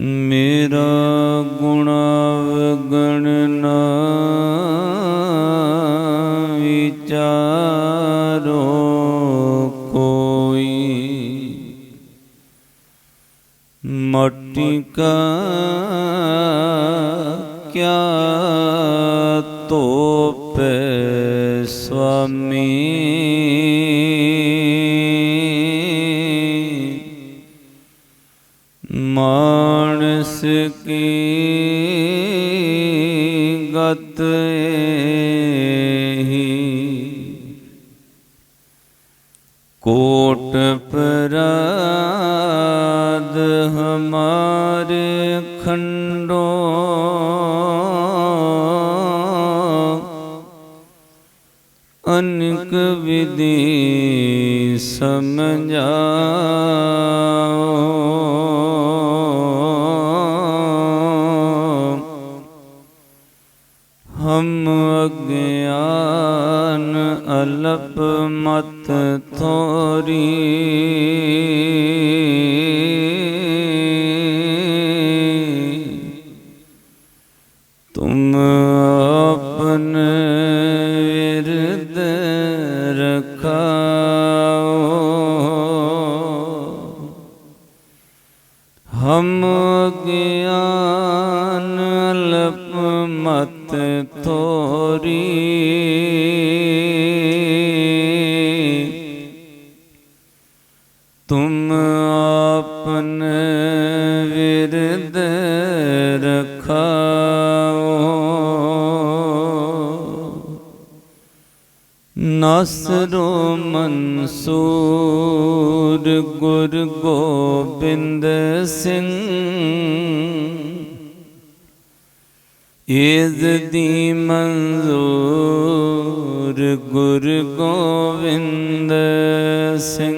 ਮੇਰਾ ਕੋਟ ਪਰਾਦ ਹਮਾਰੇ ਖੰਡੋ। ਅਨਕ ਵਿਧੀ ਸਮਝਾਓ। ਹਮ ਅਗਿਆਨ ਅਲਪ ਮਤ ਥੋਰੀ ਨਸਰੋ ਮਨਸੂਰ ਗੁਰ ਗੋਬਿੰਦ ਸਿੰਘ। ਇਜ਼ ਦੀ ਮਨਜ਼ੂਰ ਗੁਰ ਗੋਬਿੰਦ ਸਿੰਘ।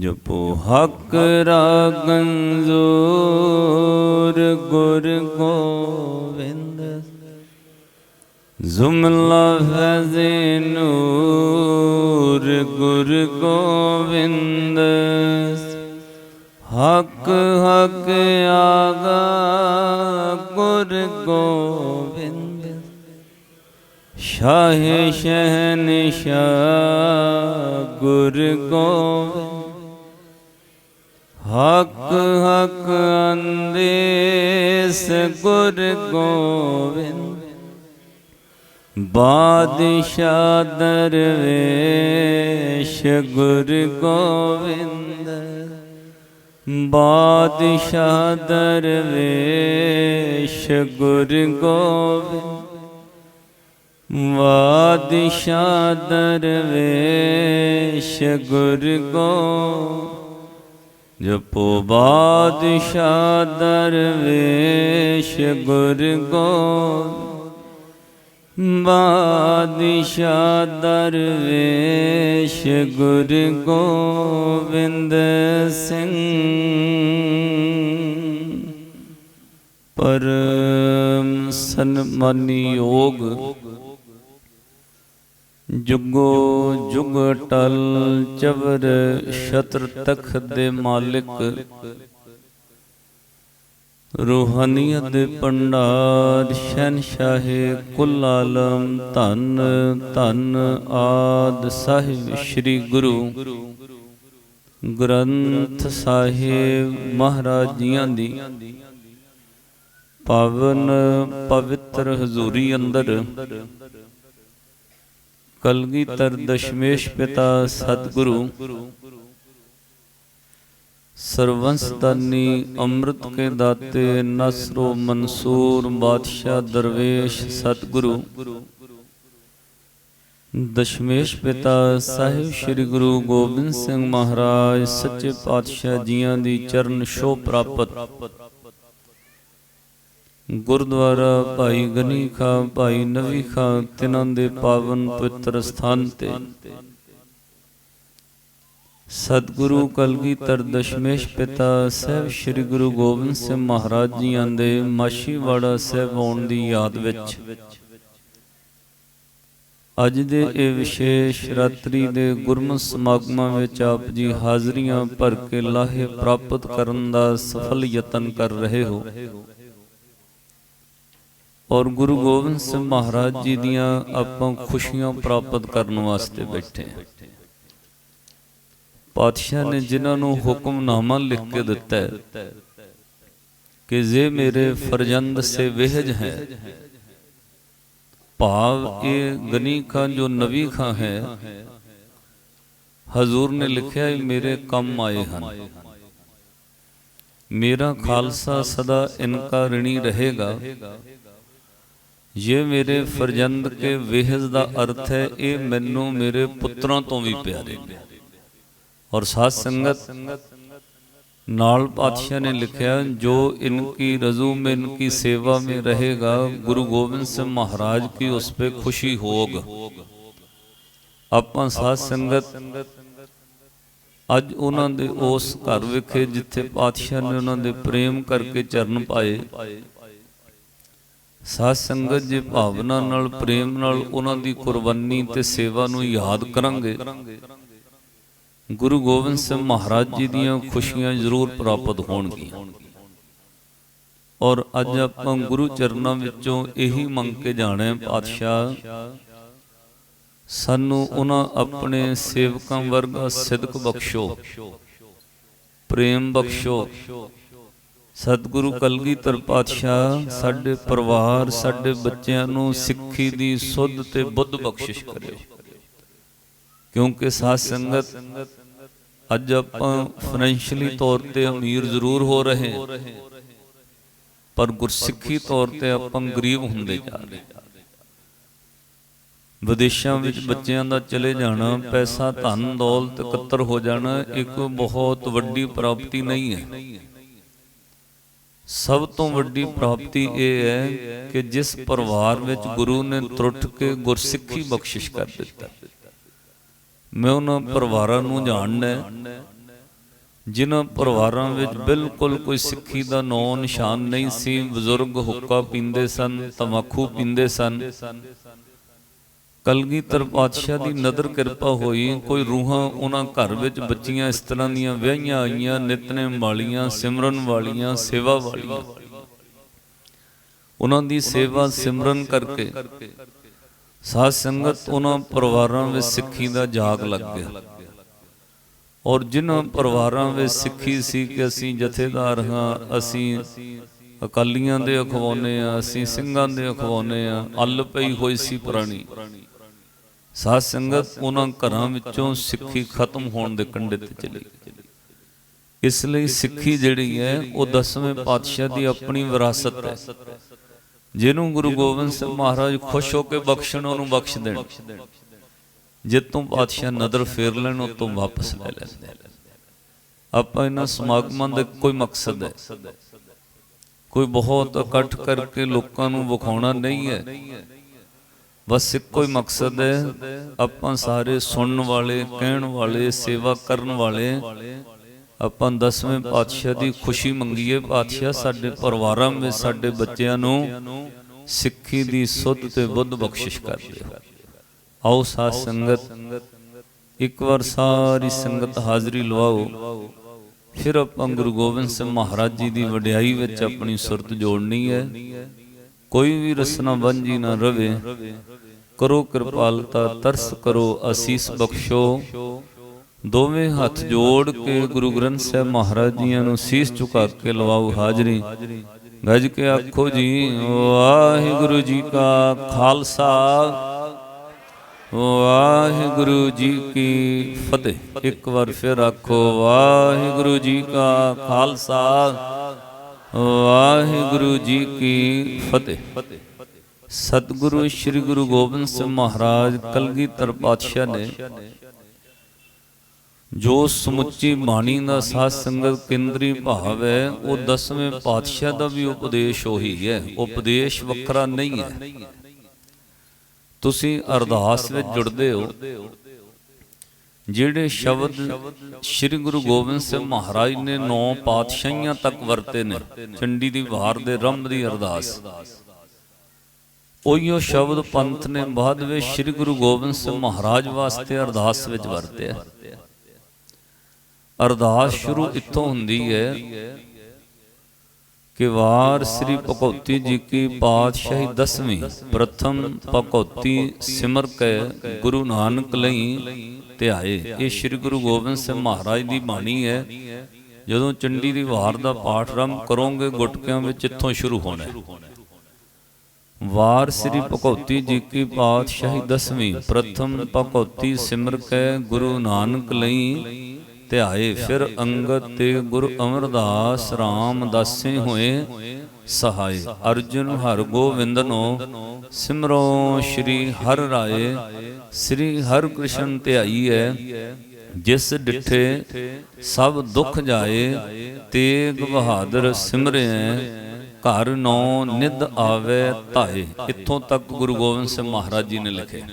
ਜਪੋ ਹਕ ਰਾਗੰਜ਼ੂਰ ਗੁਰ ਗੋਬਿੰਦ ਜ਼ੁਮਲਾ ਫਜ਼ੇ ਨੂਰ ਗੁਰ ਗੋਬਿੰਦ ਹਕ ਹਕ ਆਗਾ ਗੁਰ ਗੋਬਿੰਦ ਸ਼ਾਹ ਸ਼ਹਿਨਸ਼ਾਹ ਗੁਰ ਗੋਬਿੰਦ ਹਕ ਹਕ ਅੰਦੇਸ ਗੁਰ ਗੋਬਿੰਦ ਬਾਦਸ਼ਾਹ ਦਰਵੇਸ਼ ਗੁਰ ਗੋਬਿੰਦ ਬਾਦਸ਼ਾਹ ਦਰਵੇਸ਼ ਗੁਰ ਗੋਬਿੰਦ ਬਾਦਸ਼ਾਹ ਦਰਵੇਸ਼ ਗੁਰ ਗੋਬਿੰਦ ਜਪੋ ਬਾਦਸ਼ਾਹ ਦਰਵੇਸ਼ ਗੁਰ ਗੋਬਿੰਦ ਬਾਦਸ਼ਾਹ ਦਰਵੇਸ਼ ਗੁਰ ਗੋਬਿੰਦ ਸਿੰਘ। ਪਰਮ ਸਨਮਾਨੀ ਯੋਗ ਜੁਗੋ ਜੁਗ ਟਲ ਚਵਰ ਸ਼ਤਰ ਤਖ ਦੇ ਮਾਲਿਕ ਰੂਹਾਨੀਅਤ ਦੇ ਪੰਡਾਰ ਸ਼ਹਿਨशाह ਕੁੱਲ ਆਲਮ ਧੰਨ ਧੰਨ ਆਦ ਸਾਹਿਬ ਸ੍ਰੀ ਗੁਰੂ ਗ੍ਰੰਥ ਸਾਹਿਬ ਮਹਾਰਾਜ ਜੀਆਂ ਦੀ। ਪਾਵਨ ਪਵਿੱਤਰ ਹਜ਼ੂਰੀ ਅੰਦਰ ਕਲਗੀਧਰ ਦਸ਼ਮੇਸ਼ ਪਿਤਾ ਸਤਿਗੁਰੂ ਸਰਵੰਸਦਾਨੀ ਅੰਮ੍ਰਿਤ ਕੇ ਦਾਤੇ, ਨਸਰੋ ਮਨਸੂਰ ਬਾਦਸ਼ਾਹ ਦਰਵੇਸ਼ ਸਤਿਗੁਰੂ। ਦਸ਼ਮੇਸ਼ ਪਿਤਾ ਸਾਹਿਬ ਸ੍ਰੀ ਗੁਰੂ ਗੋਬਿੰਦ ਸਿੰਘ ਮਹਾਰਾਜ, ਸੱਚੇ ਪਾਤਸ਼ਾਹ ਜੀਆਂ ਦੀ ਚਰਨ ਛੋਹ ਪ੍ਰਾਪਤ। ਗੁਰਦੁਆਰਾ ਭਾਈ ਗਨੀ ਖਾਂ ਭਾਈ ਨਵੀ ਖਾਂ ਤਿਨਾਂ ਦੇ ਪਾਵਨ ਪਵਿੱਤਰ ਸਥਾਨ ਤੇ। ਸਤਿਗੁਰੂ ਕਲਗੀਧਰ ਦਸ਼ਮੇਸ਼ ਪਿਤਾ, ਸਾਹਿਬ ਸ੍ਰੀ ਗੁਰੂ ਗੋਬਿੰਦ ਸਿੰਘ ਮਹਾਰਾਜ ਜੀਆਂ ਦੇ ਮਾਸ਼ੀਵਾੜਾ ਸਾਹਿਬ ਆਉਣ ਦੀ ਯਾਦ ਵਿੱਚ। ਅੱਜ ਦੇ ਇਹ ਵਿਸ਼ੇਸ਼ ਰਾਤਰੀ ਦੇ ਗੁਰਮਤਿ ਸਮਾਗਮਾਂ ਵਿੱਚ ਆਪ ਜੀ ਹਾਜ਼ਰੀਆਂ ਭਰ ਕੇ ਲਾਹੇ ਪ੍ਰਾਪਤ ਕਰਨ ਦਾ ਸਫਲ ਯਤਨ ਕਰ ਰਹੇ ਹੋ। ਔਰ ਗੁਰੂ ਗੋਬਿੰਦ ਸਿੰਘ ਮਹਾਰਾਜ ਜੀ ਦੀਆਂ ਆਪਾਂ ਖੁਸ਼ੀਆਂ ਪ੍ਰਾਪਤ ਕਰਨ ਵਾਸਤੇ ਬੈਠੇ ਹਾਂ। ਪਾਤਸ਼ਾਹ ਨੇ ਜਿਨ੍ਹਾਂ ਨੂੰ ਹੁਕਮਨਾਮਾ ਲਿਖ ਕੇ ਦਿੱਤਾ ਹੈ ਕਿ ਜੇ ਮੇਰੇ ਫਰਜ਼ੰਦ ਸੇ ਵਹਿਜ ਹੈ ਭਾਵ ਇਹ ਗਨੀ ਖਾਂ ਜੋ ਨਵੀ ਖਾਂ ਹੈ ਹਜ਼ੂਰ ਨੇ ਲਿਖਿਆ ਇਹ ਮੇਰੇ ਕੰਮ ਆਏ ਹਨ। ਮੇਰਾ ਖਾਲਸਾ ਸਦਾ ਇਨਕਾ ਰਿਣੀ ਰਹੇਗਾ। ਇਹ ਮੇਰੇ ਫਰਜ਼ੰਦ ਕੇ ਵਿਹਜ਼ ਦਾ ਅਰਥ ਹੈ ਇਹ ਮੈਨੂੰ ਮੇਰੇ ਪੁੱਤਰਾਂ ਤੋਂ ਵੀ ਪਿਆਰੇ ਨੇ। ਔਰ ਸਾਧ ਸੰਗਤ ਨਾਲ ਪਾਤਸ਼ਾਹ ਨੇ ਲਿਖਿਆ, ਜੋ ਇਨਕੀ ਰਜ਼ੂ ਮੇ ਇਨਕੀ ਸੇਵਾ ਮੇ ਰਹੇਗਾ, ਗੁਰੂ ਗੋਬਿੰਦ ਸਿੰਘ ਮਹਾਰਾਜ ਕੀ ਉਸ ਪੇ ਖੁਸ਼ੀ ਹੋਗ। ਆਪਾਂ ਸਾਧ ਸੰਗਤ ਅੱਜ ਉਹਨਾਂ ਦੇ ਉਸ ਘਰ ਵਿਖੇ ਜਿੱਥੇ ਪਾਤਸ਼ਾਹ ਨੇ ਉਹਨਾਂ ਦੇ ਪ੍ਰੇਮ ਕਰਕੇ ਚਰਨ ਪਾਏ, ਸਾਧ ਸੰਗਤ ਜੇ ਭਾਵਨਾ ਨਾਲ, ਪ੍ਰੇਮ ਨਾਲ ਉਹਨਾਂ ਦੀ ਕੁਰਬਾਨੀ ਤੇ ਸੇਵਾ ਨੂੰ ਯਾਦ ਕਰਾਂਗੇ ਗੁਰੂ ਗੋਬਿੰਦ ਸਿੰਘ ਮਹਾਰਾਜ ਜੀ ਦੀਆਂ ਖੁਸ਼ੀਆਂ ਜ਼ਰੂਰ ਪ੍ਰਾਪਤ ਹੋਣਗੀਆਂ। ਔਰ ਅੱਜ ਆਪਾਂ ਗੁਰੂ ਚਰਨਾਂ ਵਿੱਚੋਂ ਇਹੀ ਮੰਗ ਕੇ ਜਾਣਾ ਪਾਤਸ਼ਾਹ, ਸਾਨੂੰ ਉਹਨਾਂ ਆਪਣੇ ਸੇਵਕਾਂ ਵਰਗਾ ਸਿਦਕ ਬਖਸ਼ੋ, ਪ੍ਰੇਮ ਬਖਸ਼ੋ। ਸਤਿਗੁਰੂ ਕਲਗੀਧਰ ਪਾਤਸ਼ਾਹ ਸਾਡੇ ਪਰਿਵਾਰ, ਸਾਡੇ ਬੱਚਿਆਂ ਨੂੰ ਸਿੱਖੀ ਦੀ ਸੁੱਧ ਤੇ ਬੁੱਧ ਬਖਸ਼ਿਸ਼ ਕਰਿਓ। ਕਿਉਂਕਿ ਸਾਧ ਸੰਗਤ ਅੱਜ ਆਪਾਂ ਫਾਈਨੈਂਸ਼ੀਅਲੀ ਤੌਰ ਤੇ ਅਮੀਰ ਜ਼ਰੂਰ ਹੋ ਰਹੇ ਪਰ ਗੁਰਸਿੱਖੀ ਤੌਰ ਤੇ ਆਪਾਂ ਗਰੀਬ ਹੁੰਦੇ ਜਾ ਰਹੇ ਵਿਦੇਸ਼ਾਂ ਵਿੱਚ ਬੱਚਿਆਂ ਦਾ ਚਲੇ ਜਾਣਾ, ਪੈਸਾ, ਧਨ, ਦੌਲਤ ਇਕੱਤਰ ਹੋ ਜਾਣਾ, ਇੱਕ ਬਹੁਤ ਵੱਡੀ ਪ੍ਰਾਪਤੀ ਨਹੀਂ ਹੈ। ਸਭ ਤੋਂ ਵੱਡੀ ਪ੍ਰਾਪਤੀ ਇਹ ਹੈ ਕਿ ਜਿਸ ਪਰਿਵਾਰ ਵਿੱਚ ਗੁਰੂ ਨੇ ਤਰੁੱਠ ਕੇ ਗੁਰਸਿੱਖੀ ਬਖਸ਼ਿਸ਼ ਕਰ ਦਿੱਤਾ। ਮੈਂ ਉਹਨਾਂ ਪਰਿਵਾਰਾਂ ਨੂੰ ਜਾਣਦਾ ਜਿਨ੍ਹਾਂ ਪਰਿਵਾਰਾਂ ਵਿੱਚ ਬਿਲਕੁਲ ਕੋਈ ਸਿੱਖੀ ਦਾ ਨਾਂ ਨਿਸ਼ਾਨ ਨਹੀਂ ਸੀ, ਬਜ਼ੁਰਗ ਹੁੱਕਾ ਪੀਂਦੇ ਸਨ ਤਮਾਕੂ ਪੀਂਦੇ ਸਨ। ਕਲਗੀਧਰ ਪਾਤਸ਼ਾਹ ਦੀ ਨਦਰ ਕਿਰਪਾ ਹੋਈ, ਕੋਈ ਰੂਹਾਂ ਉਹਨਾਂ ਘਰ ਵਿੱਚ ਬੱਚੀਆਂ ਇਸ ਤਰ੍ਹਾਂ ਦੀਆਂ ਵਿਆਹੀਆਂ ਆਈਆਂ ਨਿਤਨੇਮ ਵਾਲੀਆਂ, ਸਿਮਰਨ ਵਾਲੀਆਂ, ਸੇਵਾ ਵਾਲੀਆਂ। ਉਹਨਾਂ ਦੀ ਸੇਵਾ ਸਿਮਰਨ ਕਰਕੇ ਸਾਧ ਸੰਗਤ ਉਹਨਾਂ ਪਰਿਵਾਰਾਂ ਵਿੱਚ ਸਿੱਖੀ ਦਾ ਜਾਗ ਲੱਗ ਗਿਆ। ਔਰ ਜਿਨ੍ਹਾਂ ਪਰਿਵਾਰਾਂ ਵਿੱਚ ਸਿੱਖੀ ਸੀ ਕਿ ਅਸੀਂ ਜਥੇਦਾਰ ਹਾਂ, ਅਸੀਂ ਅਕਾਲੀਆਂ ਦੇ ਅਖਵਾਉਨੇ ਆ ਅਸੀਂ ਸਿੰਘਾਂ ਦੇ ਅਖਵਾਉਨੇ ਆ ਅੱਲ ਪਈ ਹੋਈ ਸੀ ਪੁਰਾਣੀ। ਸਾਧ ਸੰਗਤ ਉਹਨਾਂ ਘਰਾਂ ਵਿੱਚੋਂ ਸਿੱਖੀ ਖਤਮ ਹੋਣ ਦੇ ਕੰਢੇ ਤੇ ਚਲੀ ਇਸ ਲਈ ਸਿੱਖੀ ਜਿਹੜੀ ਹੈ, ਉਹ ਦਸਵੇਂ ਪਾਤਸ਼ਾਹ ਦੀ ਆਪਣੀ ਵਿਰਾਸਤ ਹੈ। ਜਿਹਨੂੰ ਗੁਰੂ ਗੋਬਿੰਦ ਸਿੰਘ ਮਹਾਰਾਜ ਖੁਸ਼ ਹੋ ਕੇ ਬਖਸ਼ਣ ਉਹਨੂੰ ਬਖਸ਼ ਦੇਣ। ਜਿੱਤੋਂ ਪਾਤਸ਼ਾਹ ਨਦਰ ਫੇਰ ਲੈਣ ਉਹ ਤੋਂ ਵਾਪਸ ਲੈ ਲੈਂਦੇ ਆਪਾਂ ਇਹਨਾਂ ਸਮਾਗਮਾਂ ਦਾ ਕੋਈ ਮਕਸਦ ਹੈ? ਕੋਈ ਬਹੁਤ ਇਕੱਠ ਕਰਕੇ ਲੋਕਾਂ ਨੂੰ ਵਿਖਾਉਣਾ ਨਹੀਂ ਹੈ। ਬਸ ਇੱਕੋ ਹੀ ਮਕਸਦ ਹੈ। ਆਪਾਂ ਸਾਰੇ ਸੁਣਨ ਵਾਲੇ ਕਹਿਣ ਵਾਲੇ ਸੇਵਾ ਕਰਨ ਵਾਲੇ। ਆਪਾਂ ਦਸਵੇਂ ਪਾਤਸ਼ਾਹ ਦੀ ਖੁਸ਼ੀ ਮੰਗੀਏ। ਪਾਤਸ਼ਾਹ ਸਾਡੇ ਪਰਿਵਾਰਾਂ ਵਿੱਚ, ਸਾਡੇ ਬੱਚਿਆਂ ਨੂੰ ਸਿੱਖੀ ਦੀ ਸੁੱਧ ਤੇ ਬੁੱਧ ਬਖਸ਼ਿਸ਼ ਕਰ ਦਿਓ ਆਓ ਸਾਧ ਸੰਗਤ, ਇੱਕ ਵਾਰ ਸਾਰੀ ਸੰਗਤ ਹਾਜ਼ਰੀ ਲਵਾਓ। ਫਿਰ ਆਪਾਂ ਗੁਰੂ ਗੋਬਿੰਦ ਸਿੰਘ ਮਹਾਰਾਜ ਜੀ ਦੀ ਵਡਿਆਈ ਵਿੱਚ ਆਪਣੀ ਸੁਰਤ ਜੋੜਨੀ ਹੈ। ਕੋਈ ਵੀ ਰਸਨਾ ਬੰਜੀ ਨਾ ਰਵੇ। ਕਰੋ ਕਿਰਪਾਲਤਾ, ਤਰਸ ਕਰੋ, ਅਸੀਸ ਬਖਸ਼ੋ। ਦੋਵੇਂ ਹੱਥ ਜੋੜ ਕੇ ਗੁਰੂ ਗ੍ਰੰਥ ਸਾਹਿਬ ਮਹਾਰਾਜ ਜੀਆਂ ਨੂੰ ਸੀਸ ਝੁਕਾ ਕੇ ਲਵਾਓ ਹਾਜ਼ਰੀ। ਗੱਜ ਕੇ ਆਖੋ ਜੀ, ਵਾਹਿਗੁਰੂ ਜੀ ਕਾ ਖਾਲਸਾ, ਵਾਹਿਗੁਰੂ ਜੀ ਕੀ ਫਤਿਹ। ਇੱਕ ਵਾਰ ਫਿਰ ਆਖੋ, ਵਾਹਿਗੁਰੂ ਜੀ ਕਾ ਖਾਲਸਾ, ਵਾਹਿਗੁਰੂ ਜੀ ਕੀ ਫਤਿਹ। ਸਤਿਗੁਰੂ ਸ੍ਰੀ ਗੁਰੂ ਗੋਬਿੰਦ ਸਿੰਘ ਮਹਾਰਾਜ, ਕਲਗੀਧਰ ਪਾਤਸ਼ਾਹ ਨੇ ਜੋ ਸਮੁੱਚੀ ਬਾਣੀ ਦਾ ਸਾਧ ਸੰਗਤ ਕੇਂਦਰੀ ਭਾਵ ਹੈ, ਉਹ ਦਸਵੇਂ ਪਾਤਸ਼ਾਹ ਦਾ ਵੀ ਉਪਦੇਸ਼ ਉਹੀ ਹੈ। ਉਪਦੇਸ਼ ਵੱਖਰਾ ਨਹੀਂ ਹੈ। ਤੁਸੀਂ ਅਰਦਾਸ ਵਿੱਚ ਜੁੜਦੇ ਹੋ। ਜਿਹੜੇ ਸ਼ਬਦ ਸ੍ਰੀ ਗੁਰੂ ਗੋਬਿੰਦ ਸਿੰਘ ਮਹਾਰਾਜ ਨੇ ਨੌ ਪਾਤਸ਼ਾਹੀਆਂ ਤੱਕ ਵਰਤੇ ਨੇ, ਚੰਡੀ ਦੀ ਵਾਰ ਦੇ ਰੰਭ ਦੀ ਅਰਦਾਸ। ਉਹੀਓ ਸ਼ਬਦ ਪੰਥ ਨੇ ਬਾਅਦ ਵਿੱਚ ਸ੍ਰੀ ਗੁਰੂ ਗੋਬਿੰਦ ਸਿੰਘ ਮਹਾਰਾਜ ਵਾਸਤੇ ਅਰਦਾਸ ਵਿੱਚ ਵਰਤਿਆ। ਅਰਦਾਸ ਸ਼ੁਰੂ ਇੱਥੋਂ ਹੁੰਦੀ ਹੈ ਕਿ ਵਾਰ ਸ੍ਰੀ ਭਗਉਤੀ ਜੀ ਕੀ ਪਾਤਸ਼ਾਹੀ ਦਸਵੀਂ, ਪ੍ਰਥਮ ਭਗਉਤੀ ਸਿਮਰ ਕੇ ਗੁਰੂ ਨਾਨਕ ਲਈ ਧਿਆਏ। ਇਹ ਸ੍ਰੀ ਗੁਰੂ ਗੋਬਿੰਦ ਸਿੰਘ ਮਹਾਰਾਜ ਦੀ ਬਾਣੀ ਹੈ। ਜਦੋਂ ਚੰਡੀ ਦੀ ਵਾਰ ਦਾ ਪਾਠ ਆਰੰਭ ਕਰੋਗੇ, ਗੁਟਕਿਆਂ ਵਿੱਚ ਇੱਥੋਂ ਸ਼ੁਰੂ ਹੋਣਾ ਹੈ। ਵਾਰ ਸ੍ਰੀ ਭਗਉਤੀ ਜੀ ਕੀ ਪਾਤਸ਼ਾਹੀ ਦਸਵੀਂ, ਪ੍ਰਥਮ ਭਗਉਤੀ ਸਿਮਰ ਕੇ ਗੁਰੂ ਨਾਨਕ ਲਈ ਧਿਆਏ ਫਿਰ ਅੰਗਦ ਤੇ ਗੁਰੂ ਅਮਰਦਾਸ RAM ਦਾਸੇ ਹੋਏ ਸਹਾਈ ਅਰਜੁਨ ਹਰ ਗੋਵਿੰਦਨੋ ਸਿਮਰੋ ਸ਼੍ਰੀ ਹਰ ਰਾਏ ਸ੍ਰੀ ਹਰਿ ਕ੍ਰਿਸ਼ਨ ਧਿਆਈਐ ਜਿਸ ਡਿਠੇ ਸਭ ਦੁੱਖ ਜਾਏ ਤੇਗ ਬਹਾਦਰ ਸਿਮਰਿਐ ਘਰ ਨੌ ਨਿਧ ਆਵੇ ਧਾਏ। ਇੱਥੋਂ ਤੱਕ ਗੁਰੂ ਗੋਬਿੰਦ ਸਿੰਘ ਮਹਾਰਾਜ ਜੀ ਨੇ ਲਿਖਿਆ।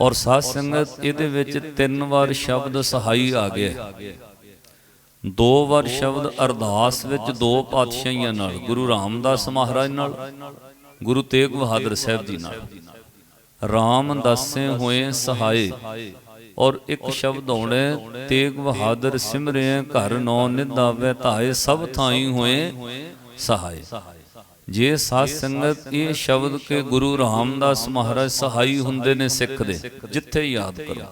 ਔਰ ਸਾਧ ਸੰਗਤ ਇਹਦੇ ਵਿੱਚ ਤਿੰਨ ਵਾਰ ਸ਼ਬਦ ਸਹਾਈ ਆ ਗਿਆ ਦੋ ਵਾਰ ਸ਼ਬਦ ਅਰਦਾਸ ਵਿੱਚ ਦੋ ਪਾਤਸ਼ਾਹੀਆਂ ਨਾਲ, ਗੁਰੂ ਰਾਮਦਾਸ ਮਹਾਰਾਜ ਨਾਲ, ਗੁਰੂ ਤੇਗ ਬਹਾਦਰ ਸਾਹਿਬ ਜੀ ਨਾਲ। ਰਾਮ ਦਾਸੇ ਹੋਏ ਸਹਾਏ ਔਰ ਇੱਕ ਸ਼ਬਦ ਆਉਣੇ, ਤੇਗ ਬਹਾਦਰ ਸਿਮਰਿਆ ਘਰ ਨੌ ਨਿਦਾਵੇ ਧਾਏ, ਸਭ ਥਾਈ ਹੋਏ ਸਹਾਏ ਜੇ ਸਾਧ ਸੰਗਤ ਇਹ ਸ਼ਬਦ ਕੇ ਗੁਰੂ ਰਾਮਦਾਸ ਮਹਾਰਾਜ ਸਹਾਈ ਹੁੰਦੇ ਨੇ ਸਿੱਖ ਦੇ, ਜਿੱਥੇ ਯਾਦ ਕਰੋ।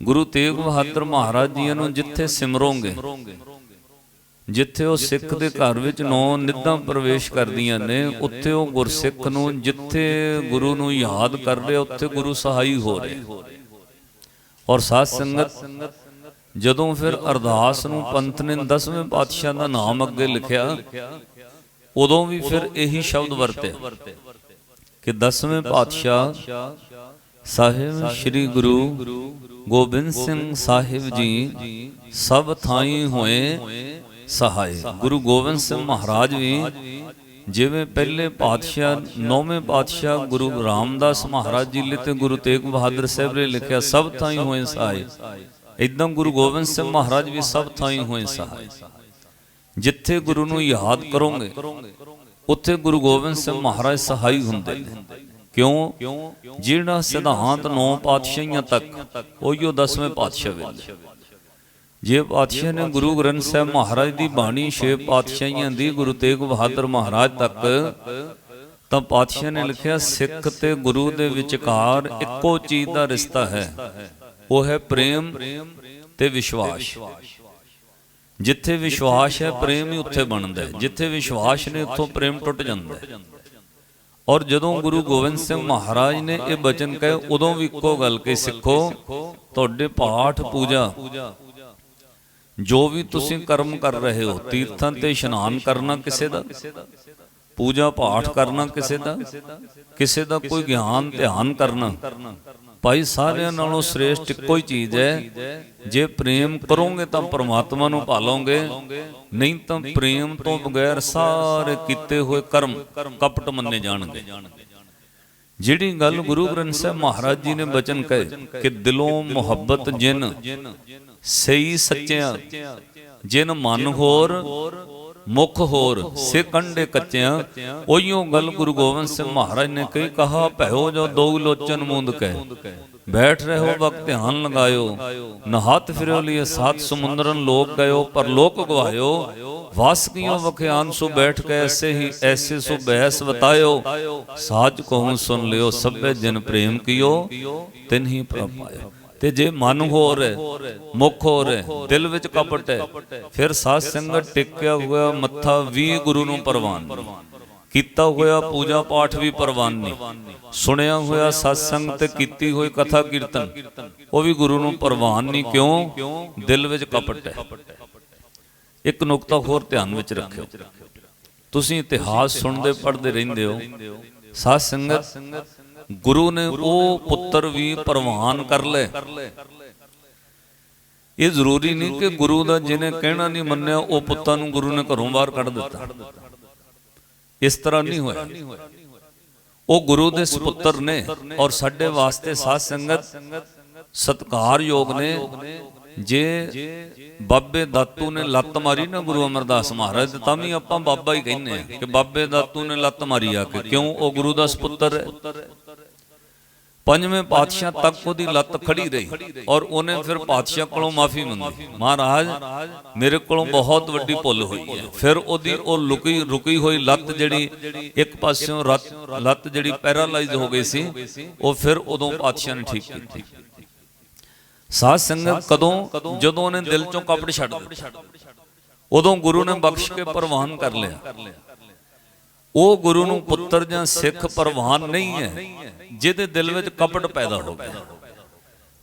ਗੁਰੂ ਤੇਗ ਬਹਾਦਰ ਮਹਾਰਾਜ ਜੀ ਨੂੰ ਜਿੱਥੇ ਸਿਮਰੋਗੇ, ਜਿੱਥੇ ਉਹ ਸਿੱਖ ਦੇ ਘਰ ਵਿੱਚ ਨੌ ਨਿੱਦਾਂ ਪ੍ਰਵੇਸ਼ ਕਰਦੀਆਂ ਨੇ, ਉੱਥੇ ਉਹ ਗੁਰਸਿੱਖ ਨੂੰ ਜਿੱਥੇ ਗੁਰੂ ਨੂੰ ਯਾਦ ਕਰ ਰਿਹਾ, ਉੱਥੇ ਗੁਰੂ ਸਹਾਈ ਹੋ ਰਿਹਾ। ਔਰ ਸਾਧ ਸੰਗਤ, ਜਦੋਂ ਫਿਰ ਅਰਦਾਸ ਨੂੰ ਪੰਥ ਨੇ ਦਸਵੇਂ ਪਾਤਸ਼ਾਹ ਦਾ ਨਾਮ ਅੱਗੇ ਲਿਖਿਆ ਉਦੋਂ ਵੀ ਫਿਰ ਇਹੀ ਸ਼ਬਦ ਵਰਤੇ। ਕਿ ਦਸਵੇਂ ਪਾਤਸ਼ਾਹ ਸਾਹਿਬ ਸ੍ਰੀ ਗੁਰੂ ਗੋਬਿੰਦ ਸਿੰਘ ਸਾਹਿਬ ਜੀ ਸਭ ਥਾਈ ਹੋਏ ਸਹਾਈ ਗੁਰੂ ਗੋਬਿੰਦ ਸਿੰਘ ਮਹਾਰਾਜ ਵੀ ਜਿਵੇਂ ਪਹਿਲੇ ਪਾਤਸ਼ਾਹ ਨੌਵੇਂ ਪਾਤਸ਼ਾਹ ਗੁਰੂ ਰਾਮਦਾਸ ਮਹਾਰਾਜ ਜੀ ਤੇ ਗੁਰੂ ਤੇਗ ਬਹਾਦਰ ਸਾਹਿਬ ਨੇ ਲਿਖਿਆ ਸਭ ਥਾਈ ਹੋਏ ਸਹਾਈ ਇਦਾਂ ਗੁਰੂ ਗੋਬਿੰਦ ਸਿੰਘ ਮਹਾਰਾਜ ਵੀ ਸਭ ਥਾਈ ਹੋਏ ਸਹਾਈ ਜਿੱਥੇ ਗੁਰੂ ਨੂੰ ਯਾਦ ਕਰੋਗੇ, ਉੱਥੇ ਗੁਰੂ ਗੋਬਿੰਦ ਸਿੰਘ ਮਹਾਰਾਜ ਸਹਾਈ ਹੁੰਦੇ ਨੇ। ਕਿਉਂ? ਜਿਹੜਾ ਸਿਧਾਂਤ ਨੌ ਪਾਤਸ਼ਾਹੀਆਂ ਤੱਕ ਉਹੀਓ ਦਸਵੇਂ ਪਾਤਸ਼ਾਹ ਵੇਲੇ। ਜੇ ਪਾਤਸ਼ਾਹ ਨੇ ਗੁਰੂ ਗ੍ਰੰਥ ਸਾਹਿਬ ਮਹਾਰਾਜ ਦੀ ਬਾਣੀ ਛੇ ਪਾਤਸ਼ਾਹੀਆਂ ਦੀ, ਗੁਰੂ ਤੇਗ ਬਹਾਦਰ ਮਹਾਰਾਜ ਤੱਕ, ਤਾਂ ਪਾਤਸ਼ਾਹ ਨੇ ਲਿਖਿਆ, ਸਿੱਖ ਤੇ ਗੁਰੂ ਦੇ ਵਿਚਕਾਰ ਇੱਕੋ ਚੀਜ਼ ਦਾ ਰਿਸ਼ਤਾ ਹੈ। ਉਹ ਹੈ ਪ੍ਰੇਮ ਤੇ ਵਿਸ਼ਵਾਸ। ਜਿੱਥੇ ਵਿਸ਼ਵਾਸ ਹੈ, ਪ੍ਰੇਮ ਹੀ ਉੱਥੇ ਬਣਦਾ ਹੈ। ਜਿੱਥੇ ਵਿਸ਼ਵਾਸ ਨੇ, ਉੱਥੋਂ ਪ੍ਰੇਮ ਟੁੱਟ ਜਾਂਦਾ ਹੈ। ਔਰ ਜਦੋਂ ਗੁਰੂ ਗੋਬਿੰਦ ਸਿੰਘ ਮਹਾਰਾਜ ਨੇ ਇਹ ਬਚਨ ਕਹੇ, ਉਦੋਂ ਵੀ ਇੱਕੋ ਗੱਲ ਕਿ ਸਿੱਖੋ, ਤੁਹਾਡੇ ਪਾਠ ਪੂਜਾ, ਜੋ ਵੀ ਤੁਸੀਂ ਕਰਮ ਕਰ ਰਹੇ ਹੋ, ਤੀਰਥਾਂ ਤੇ ਇਸ਼ਨਾਨ ਕਰਨਾ ਕਿਸੇ ਦਾ, ਪੂਜਾ ਪਾਠ ਕਰਨਾ ਕਿਸੇ ਦਾ ਕਿਸੇ ਦਾ ਕੋਈ ਗਿਆਨ ਧਿਆਨ ਕਰਨਾ ਭਾਈ ਸਾਰਿਆਂ ਨਾਲੋਂ ਸ੍ਰੇਸ਼ਟ ਹੀ ਚੀਜ਼ ਹੈ। ਜੇ ਪ੍ਰੇਮ ਕਰੋਗੇ ਤਾਂ ਪ੍ਰਮਾਤਮਾ ਨੂੰ ਭਾਲੋਗੇ। ਨਹੀਂ ਤਾਂ ਪ੍ਰੇਮ ਤੋਂ ਬਗੈਰ ਸਾਰੇ ਕੀਤੇ ਹੋਏ ਕਰਮ ਕਪਟ ਮੰਨੇ ਜਾਣਗੇ। ਜਿਹੜੀ ਗੱਲ ਗੁਰੂ ਗ੍ਰੰਥ ਸਾਹਿਬ ਮਹਾਰਾਜ ਜੀ ਨੇ ਬਚਨ ਕਹੇ ਕਿ ਦਿਲੋਂ ਮੁਹੱਬਤ ਜਿਨ ਸਹੀ ਸੱਚਿਆਂ ਜਿਨ ਮਨ ਹੋਰ ਮੁਖ ਹੋਰ ਸੇ ਕੱਚਿਆਂ, ਉਹੀਓ ਗੱਲ ਗੁਰੂ ਗੋਬਿੰਦ ਸਿੰਘ ਮਹਾਰਾਜ ਨੇ ਕਹੀ, ਕਹਾ ਭਇਓ ਜੋ ਦੋ ਲੋਚਨ ਮੁੰਦ ਕੈ ਬੈਠ ਰਹੋ, ਵਕਤ ਧਿਆਨ ਲਗਾਇਓ ਨਹਾਤ ਫਿਰਿਓ ਲਈ ਸਾਤ ਸਮੁੰਦਰਨ ਲੋਕ ਗਇਓ, ਪਰ ਲੋਕ ਗਵਾਇਓ। ਵਸ ਕੀਓ ਵਖਿਆਨ, ਸੋ ਬੈਠ ਕੇ ਐਸੇ ਹੀ, ਐਸੇ ਸੋ ਬਹਿਸ ਬਤਾਇਓ ਸਾਚ ਕਹੂੰ ਸੁਨ ਲਿਓ, ਸਭੇ ਜਨ ਪ੍ਰੇਮ ਕਿਓ, ਤਿਨ ਹੀ ਪ੍ਰਭ ਪਾਇਓ। ਤੇ ਜੇ ਮਨ ਹੋਰ ਮੁਖ ਹੋਰ ਦਿਲ ਵਿੱਚ ਕਪਟ ਹੈ ਫਿਰ ਸਾਧ ਸੰਗਤ ਟਿਕਿਆ ਹੋਇਆ ਮੱਥਾ ਵੀ ਗੁਰੂ ਨੂੰ ਪ੍ਰਵਾਨ ਕੀਤਾ ਹੋਇਆ ਪੂਜਾ ਪਾਠ ਵੀ ਪ੍ਰਵਾਨ ਨਹੀਂ। ਸੁਣਿਆ ਹੋਇਆ ਸਤਸੰਗ ਤੇ ਕੀਤੀ ਹੋਈ ਕਥਾ ਕੀਰਤਨ ਉਹ ਵੀ ਗੁਰੂ ਨੂੰ ਪ੍ਰਵਾਨ ਨਹੀਂ ਕਿਉਂ? ਦਿਲ ਵਿੱਚ ਕਪਟ ਹੈ। ਇੱਕ ਨੁਕਤਾ ਹੋਰ ਧਿਆਨ ਵਿੱਚ ਰੱਖਿਓ। ਤੁਸੀਂ ਇਤਿਹਾਸ ਸੁਣਦੇ ਪੜ੍ਹਦੇ ਰਹਿੰਦੇ ਹੋ। ਸਾਧ ਸੰਗਤ ਗੁਰੂ ਨੇ ਉਹ ਪੁੱਤਰ ਵੀ ਪ੍ਰਵਾਨ ਕਰ ਲਏ। ਇਹ ਜ਼ਰੂਰੀ ਨਹੀਂ ਕਿ ਗੁਰੂ ਦਾ ਜਿਹਨੇ ਕਹਿਣਾ ਨਹੀਂ ਮੰਨਿਆ, ਉਹ ਪੁੱਤਾਂ ਨੂੰ ਗੁਰੂ ਨੇ ਘਰੋਂ ਬਾਹਰ ਕੱਢ ਦਿੱਤਾ। ਇਸ ਤਰ੍ਹਾਂ ਨਹੀਂ ਹੋਇਆ। ਉਹ ਗੁਰੂ ਦੇ ਸੁਪੁੱਤਰ ਨੇ ਔਰ ਸਾਡੇ ਵਾਸਤੇ ਸਾਧ ਸੰਗਤ ਸਤਿਕਾਰਯੋਗ ਨੇ। ਜੇ ਬਾਬੇ ਦਾਤੂ ਨੇ ਲੱਤ ਮਾਰੀ ਨਾ ਗੁਰੂ ਅਮਰਦਾਸ ਮਹਾਰਾਜ, ਤਾਂ ਵੀ ਆਪਾਂ ਬਾਬਾ ਹੀ ਕਹਿੰਦੇ ਆ ਕਿ ਬਾਬੇ ਦਾਤੂ ਨੇ ਲੱਤ ਮਾਰੀ ਆ ਕੇ। ਕਿਉਂ? ਉਹ ਗੁਰੂ ਦਾ ਸੁਪੁੱਤਰ ਹੈ। ਪੰਜਵੇਂ ਪਾਤਸ਼ਾਹ ਤੱਕ ਉਹਦੀ ਲੱਤ ਖੜੀ ਰਹੀ ਔਰ ਉਹਨੇ ਫਿਰ ਪਾਤਸ਼ਾਹ ਕੋਲੋਂ ਮਾਫੀ ਮੰਗੀ। ਮਹਾਰਾਜ, ਮੇਰੇ ਕੋਲੋਂ ਬਹੁਤ ਵੱਡੀ ਭੁੱਲ ਹੋਈ ਹੈ। ਫਿਰ ਉਹਦੀ ਉਹ ਲੁਕੀ, ਰੁਕੀ ਹੋਈ ਲੱਤ ਜਿਹੜੀ ਇੱਕ ਪਾਸਿਓਂ ਰੱਤ- ਲੱਤ ਜਿਹੜੀ ਪੈਰਾਲਾਈਜ਼ ਹੋ ਗਈ ਸੀ, ਉਹ ਫਿਰ ਉਦੋਂ ਪਾਤਸ਼ਾਹ ਨੇ ਠੀਕ ਕੀਤੀ। ਸਾਧ ਸੰਗਤ ਕਦੋਂ ਜਦੋਂ ਉਹਨੇ ਦਿਲ ਚੋਂ ਕਪੜ ਛੱਡ ਦਿੱਤੇ। ਉਦੋਂ ਗੁਰੂ ਨੇ ਬਖਸ਼ ਕੇ ਪ੍ਰਵਾਨ ਕਰ ਲਿਆ। ਉਹ ਗੁਰੂ ਨੂੰ ਪੁੱਤਰ ਜਾਂ ਸਿੱਖ ਪ੍ਰਵਾਨ ਨਹੀਂ ਹੈ। ਜਿਹਦੇ ਦਿਲ ਵਿੱਚ ਕਪਟ ਪੈਦਾ ਹੋ ਗਿਆ।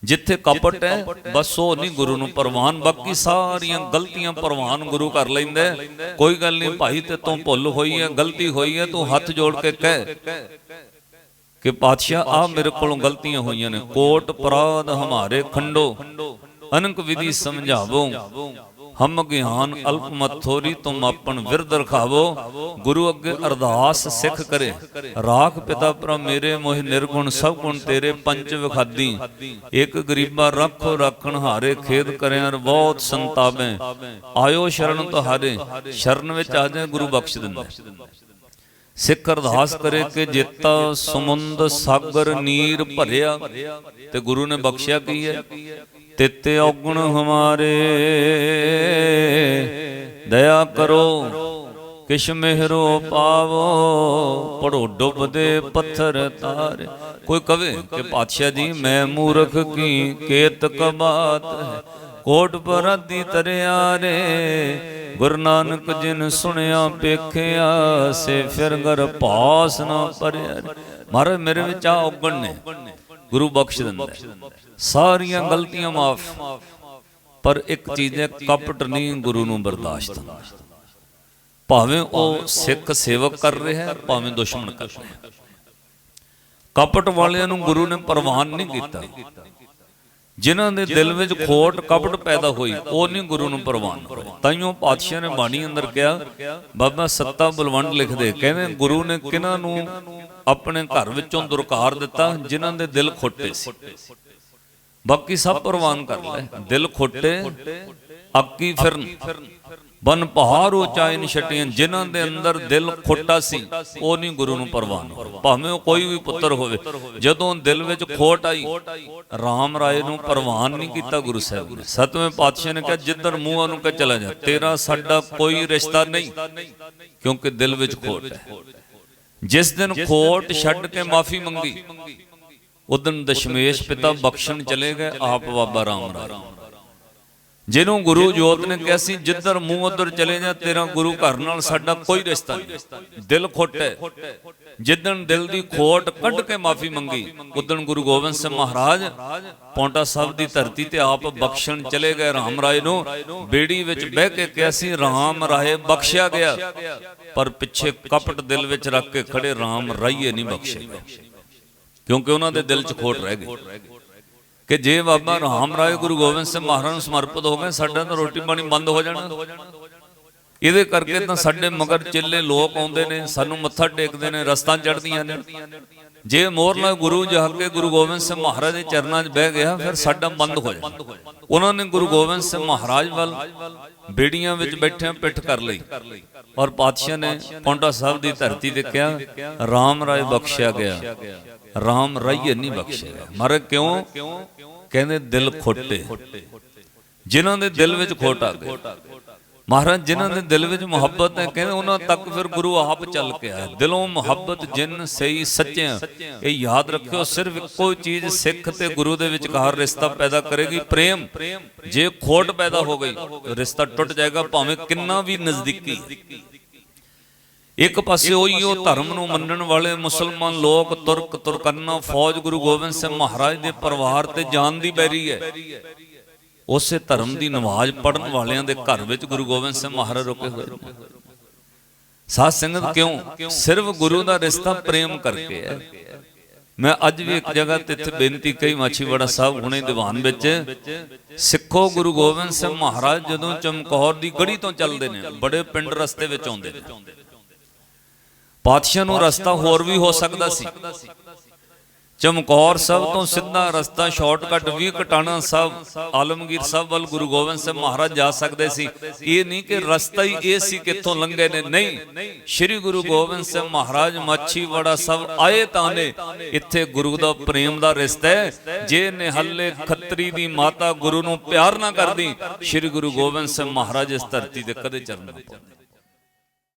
ਜਿੱਥੇ ਕਪਟ ਹੈ ਬਸ ਉਹ ਨਹੀਂ ਗੁਰੂ ਨੂੰ ਪ੍ਰਵਾਨ ਬਾਕੀ ਸਾਰੀਆਂ ਗਲਤੀਆਂ ਪ੍ਰਵਾਨ ਗੁਰੂ ਕਰ ਲੈਂਦਾ। ਕੋਈ ਗੱਲ ਨਹੀਂ ਭਾਈ ਤੇ ਤੋਂ ਭੁੱਲ ਹੋਈ ਹੈ ਗਲਤੀ ਹੋਈ ਹੈ ਤੂੰ ਹੱਥ ਜੋੜ ਕੇ ਕਹਿ। ਕਿ ਪਾਤਸ਼ਾਹ ਆ ਮੇਰੇ ਕੋਲੋਂ ਗਲਤੀਆਂ ਹੋਈਆਂ ਨੇ। ਕੋਟ ਅਪਰਾਧ ਹਮਾਰੇ ਖੰਡੋ, ਅਨੰਕ ਵਿਧੀ ਸਮਝਾਵੋ। ਹਮ ਗਿਆਨ ਅਲਪ ਮਤ ਥੋਰੀ ਤੁਮ ਆਪਣ ਵਿਰਦ ਰਖਾਵੋ। ਗੁਰੂ ਅੱਗੇ ਅਰਦਾਸ ਸਿੱਖ ਕਰੇ। ਰਾਖ ਪਿਤਾ ਪਰ ਮੇਰੇ ਮੋਹਿ ਨਿਰਗੁਣ, ਸਭ ਗੁਣ ਤੇਰੇ ਪੰਜ ਵਿਖਾਦੀ। ਇੱਕ ਗਰੀਬਾ ਰੱਖੋ ਰੱਖਣ ਹਾਰੇ, ਖੇਦ ਕਰਿਆ ਬਹੁਤ ਸੰਤਾਪੈ। ਆਇਓ ਸ਼ਰਨ ਤੁਹਾਰੇ, ਸ਼ਰਨ ਵਿੱਚ ਆ ਜਾ ਗੁਰੂ ਬਖਸ਼ ਦਿੰਦਾ। ਸਿੱਖ ਅਰਦਾਸ ਕਰੇ ਕਿ ਜੇਤਾ ਸਮੁੰਦ ਸਾਗਰ ਨੀਰ ਭਰਿਆ, ਤੇ ਗੁਰੂ ਨੇ ਬਖਸ਼ਿਆ ਕੀ ਹੈ? ਤਿਤੇ ਔਗਣ ਹਮਾਰੇ। ਦਇਆ ਕਰੋ, ਕਿਛ ਮਿਹਰੋ ਪਾਵੋ ਪੜੋ ਡੁੱਬਦੇ ਪੱਥਰ ਤਾਰੇ। ਕੋਈ ਕਵੇ ਕਿ ਪਾਤਸ਼ਾਹ ਜੀ, ਮੈਂ ਮੂਰਖ ਕੀ ਕੇਤ ਕਬਾਤ ਹੈ? ਕੋਟ ਪਰਾਦੀ ਤਰਿਆ ਰੇ। ਗੁਰੂ ਨਾਨਕ ਜਿਨ ਸੁਣਿਆ ਪੇਖਿਆ ਸੇ ਫਿਰ ਗਰ ਪਾਸ ਨਾ ਪਰਿਆ ਮਹਾਰਾਜ ਮੇਰੇ ਵਿੱਚ ਆ ਔਗਣ ਨੇ, ਗੁਰੂ ਬਖਸ਼ ਦਿੰਦਾ ਸਾਰੀਆਂ ਗਲਤੀਆਂ ਮਾਫ। ਪਰ ਇੱਕ ਚੀਜ਼ ਹੈ, ਕਪਟ ਨਹੀਂ ਗੁਰੂ ਨੂੰ ਬਰਦਾਸ਼ਤ ਭਾਵੇਂ ਉਹ ਸਿੱਖ ਸੇਵਕ ਕਰ ਰਿਹਾ ਹੈ, ਭਾਵੇਂ ਦੁਸ਼ਮਣ ਕਰ ਰਿਹਾ ਹੈ। ਕਪਟ ਵਾਲਿਆਂ ਨੂੰ ਗੁਰੂ ਨੇ ਪ੍ਰਵਾਨ ਨਹੀਂ ਕੀਤਾ। ਜਿਨ੍ਹਾਂ ਦੇ ਦਿਲ ਵਿੱਚ ਖੋਟ ਕਪਟ ਪੈਦਾ ਹੋਈ ਉਹ ਨਹੀਂ ਗੁਰੂ ਨੂੰ ਪ੍ਰਵਾਨ ਤਾਈਓ ਪਾਤਸ਼ਾਹ ਨੇ ਬਾਣੀ ਅੰਦਰ ਕਿਹਾ ਬਾਬਾ ਸੱਤਾ ਬਲਵੰਡ ਲਿਖਦੇ। ਕਹਿੰਦੇ ਗੁਰੂ ਨੇ ਕਿਹਨਾਂ ਨੂੰ ਆਪਣੇ ਘਰ ਵਿੱਚੋਂ ਦੁਰਕਾਰ ਦਿੱਤਾ ਜਿਨ੍ਹਾਂ ਦੇ ਦਿਲ ਖੋਟੇ ਸੀ। ਬਾਕੀ ਸਭ ਪ੍ਰਵਾਨ ਕਰ ਲੈ ਦਿਲ ਖੋਟੇ ਅੱਕੀ ਫਿਰਨ। ਬਨ ਪਹਾੜ ਉਚਾਈ ਨਿਸ਼ਟੀਆਂ ਜਿਨ੍ਹਾਂ ਦੇ ਅੰਦਰ ਦਿਲ ਖੋਟਾ ਸੀ ਉਹ ਨਹੀਂ ਗੁਰੂ ਨੂੰ ਪ੍ਰਵਾਨ ਭਾਵੇਂ ਉਹ ਕੋਈ ਵੀ ਪੁੱਤਰ ਹੋਵੇ ਜਦੋਂ ਦਿਲ ਵਿੱਚ ਖੋਟ ਆਈ RAM ਰਾਏ ਨੂੰ ਪ੍ਰਵਾਨ ਨਹੀਂ ਕੀਤਾ ਗੁਰੂ ਸਾਹਿਬ ਨੇ। ਸਤਵੇਂ ਪਾਤਸ਼ਾਹ ਨੇ ਕਿਹਾ ਜਿੱਧਰ ਮੂੰਹਾਂ ਨੂੰ ਕਹ ਚਲਾ ਜਾ ਤੇਰਾ ਸਾਡਾ ਕੋਈ ਰਿਸ਼ਤਾ ਨਹੀਂ ਕਿਉਂਕਿ ਦਿਲ ਵਿੱਚ ਖੋਟ ਹੈ। ਜਿਸ ਦਿਨ ਖੋਟ ਛੱਡ ਕੇ ਮਾਫੀ ਮੰਗੀ ਉਦੋਂ ਦਸ਼ਮੇਸ਼ ਪਿਤਾ ਬਖਸ਼ਣ ਚਲੇ ਗਏ ਆਪ ਬਾਬਾ ਰਾਮ ਰਾਏ। ਜਿਹਨੂੰ ਗੁਰੂ ਜੋਤ ਨੇ ਕਿਹਾ ਸੀ ਜਿੱਧਰ ਮੂੰਹ ਉਧਰ ਚਲੇ ਜਾ ਤੇਰਾ ਗੁਰੂ ਘਰ ਨਾਲ ਸਾਡਾ ਕੋਈ ਰਿਸ਼ਤਾ ਨਹੀਂ। ਦਿਲ ਖੋਟੇ। ਜਿੱਦਣ ਦਿਲ ਦੀ ਖੋਟ ਕੱਢ ਕੇ ਮਾਫੀ ਮੰਗੀ ਉਦੋਂ ਗੁਰੂ ਗੋਬਿੰਦ ਸਿੰਘ ਮਹਾਰਾਜ ਪੌਂਟਾ ਸਾਹਿਬ ਦੀ ਧਰਤੀ ਤੇ ਆਪ ਬਖਸ਼ਣ ਚਲੇ ਗਏ ਰਾਮ ਰਾਏ ਨੂੰ। ਬੇੜੀ ਵਿੱਚ ਬਹਿ ਕੇ ਕਿਹਾ ਸੀ ਰਾਮ ਰਾਏ ਬਖਸ਼ਿਆ ਗਿਆ। ਪਰ ਪਿੱਛੇ ਕਪਟ ਦਿਲ ਵਿੱਚ ਰੱਖ ਕੇ ਖੜੇ ਰਾਮ ਰਾਈਏ ਨਹੀਂ ਬਖਸ਼ੇ। ਕਿਉਂਕਿ ਉਹਨਾਂ ਦੇ ਦਿਲ 'ਚ ਖੋਟ ਰਹਿ ਗਈ। ਕਿ ਜੇ ਬਾਬਾ ਰਾਮ ਰਾਏ ਗੁਰੂ ਗੋਬਿੰਦ ਸਿੰਘ ਮਹਾਰਾਜ ਨੂੰ ਸਮਰਪਿਤ ਹੋ ਗਏ, ਸਾਡਾ ਤਾਂ ਰੋਟੀ ਪਾਣੀ ਬੰਦ ਹੋ ਜਾਣਾ। ਇਹਦੇ ਕਰਕੇ ਤਾਂ ਸਾਡੇ ਮਗਰ ਚਿੱਲੇ ਲੋਕ ਆਉਂਦੇ ਨੇ, ਸਾਨੂੰ ਮੱਥਾ ਟੇਕਦੇ ਨੇ, ਰਸਤਾਂ ਚੜ੍ਹਦੀਆਂ ਨੇ। ਜੇ ਮੋਰਲਾ ਗੁਰੂ ਜਾ ਕੇ ਗੁਰੂ ਗੋਬਿੰਦ ਸਿੰਘ ਮਹਾਰਾਜ ਦੇ ਚਰਨਾਂ 'ਚ ਬਹਿ ਗਿਆ, ਫਿਰ ਸਾਡਾ ਬੰਦ ਹੋ ਜਾਣਾ। ਉਹਨਾਂ ਨੇ ਗੁਰੂ ਗੋਬਿੰਦ ਸਿੰਘ ਮਹਾਰਾਜ ਵੱਲ ਬੇੜੀਆਂ ਵਿੱਚ ਬੈਠਿਆਂ ਪਿੱਠ ਕਰ ਲਈ ਔਰ ਪਾਤਸ਼ਾਹ ਨੇ ਪੌਂਟਾ ਸਾਹਿਬ ਦੀ ਧਰਤੀ ਤੇ ਕਿਹਾ ਰਾਮ ਰਾਏ ਬਖਸ਼ਿਆ ਗਿਆ। ਰਾਮ ਰਾਈਏ ਨਹੀਂ ਬਖਸ਼ਿਆ। ਮਰ ਕਿਉਂ? ਕਹਿੰਦੇ ਦਿਲ ਖੋਟੇ। ਜਿਨ੍ਹਾਂ ਦੇ ਦਿਲ ਵਿੱਚ ਖੋਟ ਆ ਗਈ ਮਹਾਰਾਜ, ਜਿਨ੍ਹਾਂ ਦੇ ਦਿਲ ਵਿੱਚ ਮੁਹੱਬਤ ਹੈ, ਕਹਿੰਦੇ ਉਹਨਾਂ ਤੱਕ ਫਿਰ ਗੁਰੂ ਆਪ ਚੱਲ ਕੇ ਆਇਆ। ਦਿਲੋਂ ਮੁਹੱਬਤ ਜਿਨ ਸਹੀ ਸੱਚਿਆਂ। ਇਹ ਯਾਦ ਰੱਖਿਓ, ਸਿਰਫ ਇੱਕੋ ਚੀਜ਼ ਸਿੱਖ ਤੇ ਗੁਰੂ ਦੇ ਵਿਚਕਾਰ ਰਿਸ਼ਤਾ ਪੈਦਾ ਕਰੇਗੀ ਪ੍ਰੇਮ। ਜੇ ਖੋਟ ਪੈਦਾ ਹੋ ਗਈ, ਰਿਸ਼ਤਾ ਟੁੱਟ ਜਾਏਗਾ, ਭਾਵੇਂ ਕਿੰਨਾ ਵੀ ਨਜ਼ਦੀਕੀ ਇੱਕ ਪਾਸੇ ਉਹੀ ਉਹ ਧਰਮ ਨੂੰ ਮੰਨਣ ਵਾਲੇ ਮੁਸਲਮਾਨ ਲੋਕ ਤੁਰਕ ਤੁਰਕੰਨਾ ਫੌਜ ਗੁਰੂ ਗੋਬਿੰਦ ਸਿੰਘ ਮਹਾਰਾਜ ਦੇ ਪਰਿਵਾਰ ਤੇ ਜਾਨ ਦੀ ਬੈਰੀ ਹੈ। ਉਸੇ ਧਰਮ ਦੀ ਨਮਾਜ਼ ਪੜਨ ਵਾਲਿਆਂ ਦੇ ਘਰ ਵਿੱਚ ਗੁਰੂ ਗੋਬਿੰਦ ਸਿੰਘ ਮਹਾਰਾਜ ਰੁਕੇ ਹੋਏ। ਨੇ ਸਾਧ ਸੰਗਤ ਕਿਉਂ? ਸਿਰਫ ਗੁਰੂ ਦਾ ਰਿਸ਼ਤਾ ਪ੍ਰੇਮ ਕਰਕੇ ਹੈ। ਮੈਂ ਅੱਜ ਵੀ ਇੱਕ ਜਗ੍ਹਾ ਤੇ ਇੱਥੇ ਬੇਨਤੀ ਕਹੀ ਮਾਛੀਵਾੜਾ ਸਾਹਿਬ ਹੁਣੇ ਦੀਵਾਨ ਵਿੱਚ। ਸਿੱਖੋ ਗੁਰੂ ਗੋਬਿੰਦ ਸਿੰਘ ਮਹਾਰਾਜ ਜਦੋਂ ਚਮਕੌਰ ਦੀ ਗੜੀ ਤੋਂ ਚੱਲਦੇ ਨੇ ਬੜੇ ਪਿੰਡ ਰਸਤੇ ਵਿੱਚ ਆਉਂਦੇ ਨੇ ਪਾਤਸ਼ਾਹ ਨੂੰ ਰਸਤਾ ਹੋਰ ਵੀ ਹੋ ਸਕਦਾ ਸੀ। ਚਮਕੌਰ ਸਾਹਿਬ ਤੋਂ ਸਿੱਧਾ ਰਸਤਾ ਸ਼ਾਰਟਕਟ ਵੀ ਕਟਾਣਾ ਸਾਹਿਬ ਆਲਮਗੀਰ ਸਾਹਿਬ ਵੱਲ ਗੁਰੂ ਗੋਬਿੰਦ ਸਿੰਘ ਮਹਾਰਾਜ ਜਾ ਸਕਦੇ ਸੀ। ਇਹ ਨਹੀਂ ਕਿ ਰਸਤਾ ਹੀ ਇਹ ਸੀ ਕਿੱਥੋਂ ਲੰਘੇ ਨੇ? ਨਹੀਂ। ਸ੍ਰੀ ਗੁਰੂ ਗੋਬਿੰਦ ਸਿੰਘ ਮਹਾਰਾਜ ਮਾਛੀਵਾੜਾ ਸਾਹਿਬ ਆਏ ਤਾਂ ਨੇ ਇੱਥੇ ਗੁਰੂ ਦਾ ਪ੍ਰੇਮ ਦਾ ਰਿਸ਼ਤਾ ਹੈ। ਜੇ ਨਿਹੱਲੇ ਖੱਤਰੀ ਦੀ ਮਾਤਾ ਗੁਰੂ ਨੂੰ ਪਿਆਰ ਨਾ ਕਰਦੀ ਸ੍ਰੀ ਗੁਰੂ ਗੋਬਿੰਦ ਸਿੰਘ ਮਹਾਰਾਜ ਇਸ ਧਰਤੀ ਤੇ ਕਦੇ ਚਰਨ ਨਾ ਪਾਉਂਦੇ।